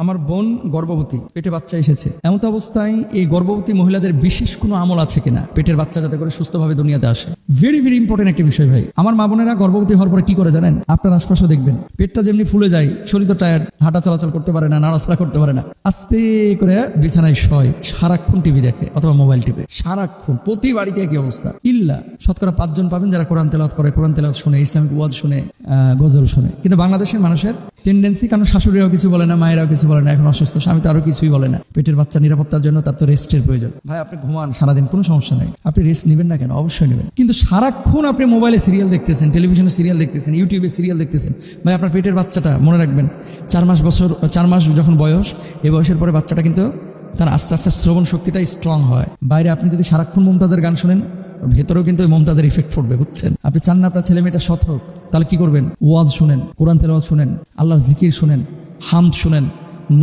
আমার বোন গর্ভবতী পেটে বাচ্চা এসেছে। এমন অবস্থায় এই গর্ভবতী মহিলাদের বিশেষ কোনো আমল আছে কিনা? পেটের বাচ্চা যাতে করে সুস্থভাবে দুনিয়াতে আসে। ভেরি ভেরি ইম্পর্টেন্ট একটা বিষয় ভাই। আমার মা বোনেরা গর্ভবতী হওয়ার পরে কি করে জানেন? আপনার আশপাশে দেখবেন। পেটটা যেমনি ফুলে যায়, শরীর তো টায়ার হাঁটা চলাচল করতে পারে না, নাড়াচড়া করতে পারে না। আস্তে করে বিছানায় শয়, সারাক্ষণ টিভি দেখে অথবা মোবাইল টিপে। সারাক্ষণ, প্রতি বাড়িতে একই অবস্থা। ইল্লা, শতকরা পাঁচজন পাবেন যারা কোরআন তেলাত করে, কোরআন তেলাত শুনে, ইসলামিক ওয়াজ শুনে গজল শুনে। কিন্তু বাংলাদেশের মানুষের টেন্ডেন্সি কারণ শাশুড়িরাও কিছু বলে না মায়েরাও কিছু বলে না এখন অসুস্থ স্বামী তো আরও কিছুই বলে না। পেটের বাচ্চা নিরাপত্তার জন্য তার তো রেস্টের প্রয়োজন। ভাই আপনি ঘুমান। সারাদিন কোনো সমস্যা নাই। আপনি রেস্ট নেবেন না কেন? অবশ্যই নেবেন। কিন্তু সারাক্ষণ আপনি মোবাইলে সিরিয়াল দেখতেছেন টেলিভিশনে সিরিয়াল দেখতেছেন ইউটিউবে সিরিয়াল দেখতেছেন ভাই আপনার পেটের বাচ্চাটা মনে রাখবেন চার মাস বছর চার মাস যখন বয়স এই বয়সের পরে বাচ্চাটা কিন্তু তার আস্তে আস্তে শ্রবণ শক্তিটা স্ট্রং হয়। বাইরে আপনি যদি সারাক্ষণ মমতাজের গান শোনেন ভেতরেও কিন্তু ওই মমতাজের ইফেক্ট পড়বে বুঝছেন? আপনি চান না আপনার ছেলে মেয়েটা সৎ হোক। তাহলে কি করবেন? ওয়াজ শুনেন, কোরআন তেলাওয়াত শুনেন, আল্লাহর জিকির শুনেন, হামদ শুনেন,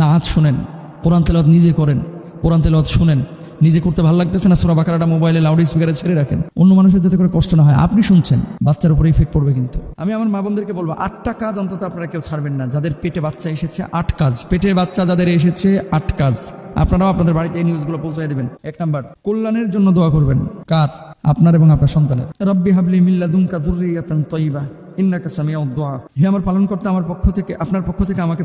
নাচ শুনেন, কোরআন তেলাওয়াত নিজে করেন, কোরআন তেলাওয়াত শুনেন, নিজে করতে ভালো লাগতেছে না? সুরা বাকারাটা মোবাইলে লাউড স্পিকারে ছেড়ে রাখেন। অন্য মানুষের যাতে করে কষ্ট না হয়, আপনি শুনছেন, বাচ্চার উপরে ইফেক্ট পড়বে কিন্তু। আমি আমার মা বোনদেরকে বলব, আটটা কাজ অন্তত আপনারা কেউ ছাড়বেন না। যাদের পেটে বাচ্চা এসেছে, আট কাজ। পেটের বাচ্চা যাদের এসেছে, আট কাজ। আপনারাও আপনাদের বাড়িতে এই নিউজগুলো পৌঁছায় দেবেন। এক নাম্বার, কল্যাণের জন্য দোয়া করবেন। কার? আপনার এবং আপনার সন্তানের। রব্বি হাবলি মিল্লা দুমকা জুরিয়াতান তৈবা। ইন্নাকা সামিয়াউদ দোয়া। হে আমার পালনকর্তা আমার পক্ষ থেকে আপনার পক্ষ থেকে আমাকে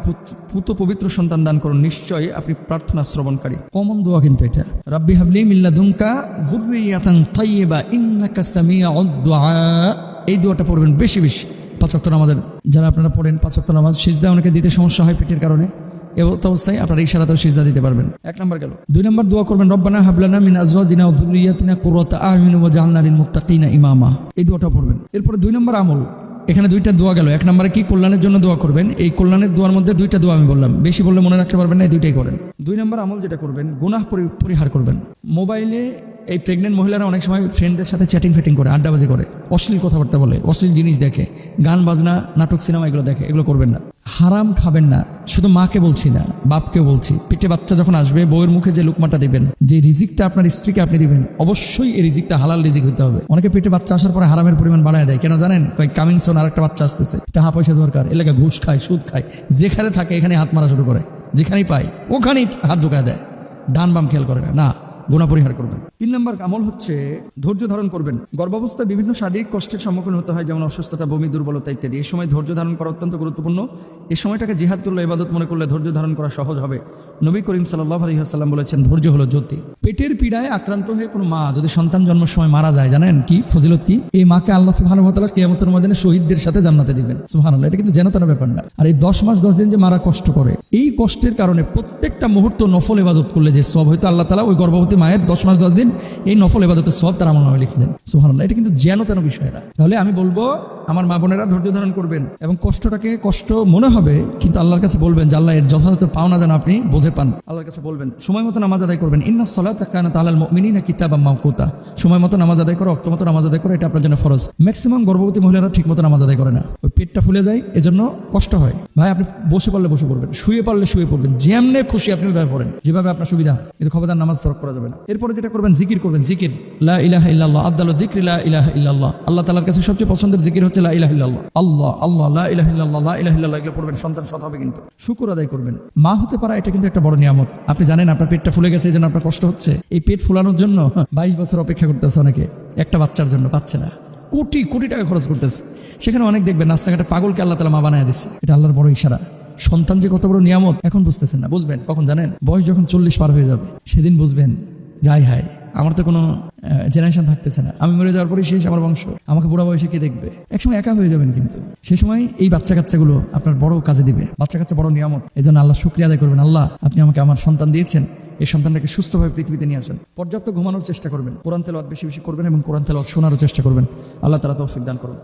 পুত- পবিত্র সন্তান দান করুন। নিশ্চয়ই আপনি প্রার্থনা শ্রবণকারী। কমন দোয়া কিন্তু এটা। রব্বি হাবলি মিল্লা দুমকা জুরিয়াতান তৈবা ইন্নাকা সামিয়াউদ দোয়া। এই দোয়াটা পড়বেন বেশি বেশি। পাঁচক্ত নামাজের যারা আপনারা পড়েন পাঁচক্ত নামাজ সিজদা অনেকে দিতে সমস্যা হয় পেটের কারণে। অবস্থায় আপনার ইশারাতেও সিজদা দিতে পারবেন। এক নম্বর গেল। দুই নম্বর দোয়া করবেন রব্বানা হাবলানা মিন আজওয়াজিনা ওয়া যুররিয়াতিনা কুররাতা আয়ুন ওয়া জাআলনা লিল মুত্তাকিনা ইমামা। এই দোয়াটা পড়বেন। এরপরে দুই নম্বর আমল। এখানে দুইটা দোয়া গেল। এক নম্বরে কি কল্যাণের জন্য দোয়া করবেন? এই কল্যাণের দোয়ার মধ্যে দুইটা দোয়া আমি বললাম। বেশি বললে মনে রাখতে পারবেন না এই দুইটাই করেন। দুই নম্বর আমল যেটা করবেন গুনাহ পরি- পরিহার করবেন। মোবাইলে এই প্রেগনেন্ট মহিলারা অনেক সময় ফ্রেন্ডদের সাথে চ্যাটিং ফেটিং করে, আড্ডাবাজি করে, অশ্লীল কথাবার্তা বলে, অশ্লীল জিনিস দেখে, গান, বাজনা, নাটক সিনেমা এগুলো দেখে, এগুলো করবেন না। হারাম খাবেন না, শুধু মাকে বলছি না, বাপকে বলছি। পেটে বাচ্চা যখন আসবে, বউয়ের মুখে যে লুকমাটা দিবেন, যে রিজিকটা আপনার স্ত্রীকে আপনি দিবেন, অবশ্যই এই রিজিকটা হালাল রিজিক হতে হবে। অনেকে পেটে বাচ্চা আসার পরে হারামের পরিমাণ বাড়ায় দেয়। কেন জানেন? কয়েক কামিং সোন আর একটা বাচ্চা আসতেছে। টাকা পয়সা দরকার এলাকা ঘুষ খায়, সুদ খায়। যেখানে থাকে এখানে হাত মারা শুরু করে। যেখানেই পায়, ওখানেই হাত ঢুকায় দেয়। ডান বাম খেয়াল করে না না। গুণা পরিহার করবেন। তিন নম্বর আমল হচ্ছে ধৈর্য ধারণ করবেন। গর্ভাবস্থায় বিভিন্ন শারীরিক কষ্টের সম্মুখীন হতে হয়, যেমন অসুস্থতা, বমি, দুর্বলতা ইত্যাদি। এই সময় ধৈর্য ধারণ করা অত্যন্ত গুরুত্বপূর্ণ। এই সময়টাকে জিহাদুল্লাহ, ইবাদত মনে করলে ধৈর্য ধারণ করা সহজ হবে। নবী করিম সাল্লাহ আলহিহাসাল্লাম বলেছেন, ধৈর্য হলো জ্যোতি। পেটের পীড়ায় আক্রান্ত হয়ে কোনো মা যদি সন্তান জন্মের সময় মারা যায়, জানেন কি ফজিলত কি? এই মাকে আল্লাহ সুবহান তালা কেয়ামতের মধ্যে শহীদদের সাথে জান্নাতে দিবেন। সুবহান আল্লাহ এটা কিন্তু যেন তেন ব্যাপার না। আর এই দশ মাস, দশ দিন যে মারা কষ্ট করে, এই কষ্টের কারণে প্রত্যেকটা মুহূর্ত নফল ইবাদত করলে যে সব হয়তো আল্লাহ তালা ওই গর্ভবতী মায়ের দশ মাস, দশ দিন এই নফল এবাদতের সব তার আমার নামে লিখে দেন। সুবহান আল্লাহ এটা কিন্তু যেন তেন বিষয় না। তাহলে আমি বলব আমার মা বোনেরা ধৈর্য ধারণ করবেন এবং কষ্টটাকে কষ্ট মনে হবে, কিন্তু আল্লাহর কাছে বলবেন যে, আল্লাহ, এর যথাযথ পাওনা যেন আপনি বুঝে পান। আল্লাহর কাছে বলবেন, সময় মতো নামাজ আদায় করবেন। ইন্না সলাত কানা তালাল মিনিনা কিতাবা মাউকুতা সময় মতো নামাজ আদায় করো, অক্ত মতো নামাজ আদায় করো, এটা আপনার জন্য ফরজ। ম্যাক্সিমাম গর্ভবতী মহিলারা ঠিক মতো নামাজ আদায় করে না। ওই পেটটা ফুলে যায়, এজন্য কষ্ট হয়। ভাই, আপনি বসে পারলে বসে পড়বেন, শুয়ে পারলে শুয়ে পড়বেন। যেমনে খুশি আপনি ওইভাবে পড়েন, যেভাবে আপনার সুবিধা, কিন্তু খবরদার নামাজ তরক করা যাবে না। এরপরে যেটা করবেন, জিকির করবেন, জিকির। লা ইলাহা ইল্লাল্লাহ আব্দাল দিকরি লা ইলাহা ইল্লাল্লাহ। আল্লাহ তাআলার কাছে সবচেয়ে পছন্দের জিকির হচ্ছে লা ইলাহা ইল্লাল্লাহ। আল্লাহ আল্লাহ, লা ইলাহা ইল্লাল্লাহ, লা ইলাহা ইল্লাল্লাহ, এগুলো পড়বেন, সন্তান সৎ হবে কিন্তু। শুকর আদায় করবেন। মা হতে পারা এটা কিন্তু একটা বড় নিয়ামত। আপনি জানেন আপনার পেটটা ফুলে গেছে এই আপনার কষ্ট হচ্ছে। এই পেট ফুলানোর জন্য বাইশ বছর অপেক্ষা করতেছে অনেকে। একটা বাচ্চার জন্য পাচ্ছে না। কোটি কোটি টাকা খরচ করতেছে। সেখানে অনেক দেখবেন, রাস্তাঘাটে পাগলকে আল্লাহ তালা মা বানায় দিচ্ছে। এটা আল্লাহর বড় ইশারা। সন্তান যে কত বড় নিয়ামত, এখন বুঝতেছেন না। বুঝবেন, কখন জানেন? বয়স যখন চল্লিশ পার হয়ে যাবে, সেদিন বুঝবেন, যাই হায়। আমার তো কোনো জেনারেশন থাকতেছে না। আমি মরে যাওয়ার পরে শেষ আমার বংশ। আমাকে বুড়া বয়সে কে দেখবে? একসময় একা হয়ে যাবেন কিন্তু। সে সময় এই বাচ্চা কাচ্চাগুলো আপনার বড় কাজে দিবে। বাচ্চা কাচ্চা বড় নিয়ামত। এই জন্য আল্লাহ শুক্রিয়া আদায় করবেন। আল্লাহ, আপনি আমাকে আমার সন্তান দিয়েছেন। এই সন্তানটাকে সুস্থভাবে পৃথিবীতে নিয়ে আসেন। পর্যাপ্ত ঘুমানোর চেষ্টা করবেন। কোরআন তেলাওয়াত বেশি বেশি করবেন এবং কোরআন তেলাওয়াত শোনারও চেষ্টা করবেন। আল্লাহ তালা তৌফিক দান করুন।